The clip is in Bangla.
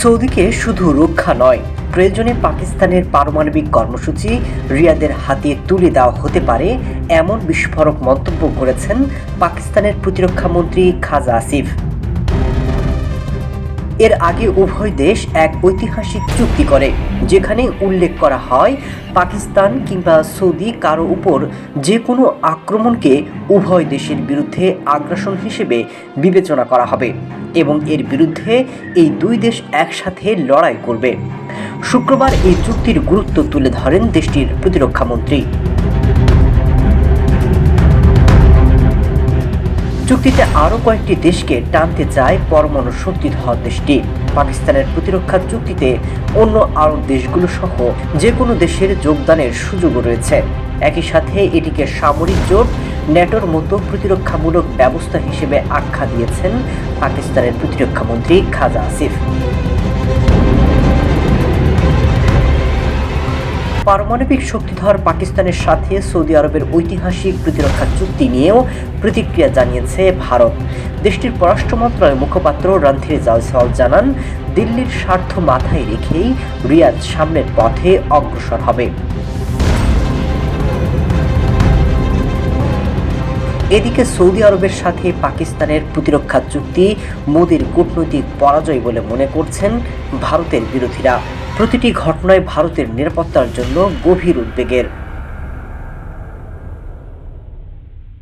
সৌদিকে শুধু রক্ষা নয়, প্রয়োজনে পাকিস্তানের পারমাণবিক কর্মসূচি রিয়াদের হাতে তুলে দেওয়া হতে পারে এমন বিস্ফোরক মন্তব্য করেছেন পাকিস্তানের প্রতিরক্ষা মন্ত্রী খাজা আসিফ। এর আগে উভয় দেশ এক ঐতিহাসিক চুক্তি করে, যেখানে উল্লেখ করা হয়, পাকিস্তান কিংবা সৌদি কারও উপর যে কোনো আক্রমণকে উভয় দেশের বিরুদ্ধে আগ্রাসন হিসেবে বিবেচনা করা হবে। এবং এর বিরুদ্ধে এই দুই দেশ একসাথে লড়াই করবে। শুক্রবার এই চুক্তির গুরুত্ব তুলে ধরেন দেশটির প্রতিরক্ষামন্ত্রী চুক্তিতে আরও কয়েকটি দেশকে টানতে চায় পরমাণু শক্তি শক্তিধর দেশটি। পাকিস্তানের প্রতিরক্ষা চুক্তিতে অন্য আরব দেশগুলো সহ যে কোনো দেশের যোগদানের সুযোগও রয়েছে। একই সাথে এটিকে সামরিক জোট ন্যাটোর মতো প্রতিরক্ষামূলক ব্যবস্থা হিসেবে আখ্যা দিয়েছেন পাকিস্তানের প্রতিরক্ষামন্ত্রী খাজা আসিফ। পারমাণবিক শক্তিধর পাকিস্তানের সাথে সৌদি আরবের ঐতিহাসিক প্রতিরক্ষা চুক্তি নিয়েও প্রতিক্রিয়া জানিয়েছে ভারত। দেশটির পররাষ্ট্র মন্ত্রণালয়ের মুখপাত্র রণধীর জালসাল জানান, দিল্লির স্বার্থ মাথায় রেখেই রিয়াদ সামনের পথে অগ্রসর হবে। এদিকে সৌদি আরবের সাথে পাকিস্তানের প্রতিরক্ষা চুক্তি, মোদীর কূটনৈতিক পরাজয় বলে মনে করছেন ভারতের বিরোধীরা। প্রতিটি ঘটনায় ভারতের নিরাপত্তার জন্য গভীর উদ্বেগের।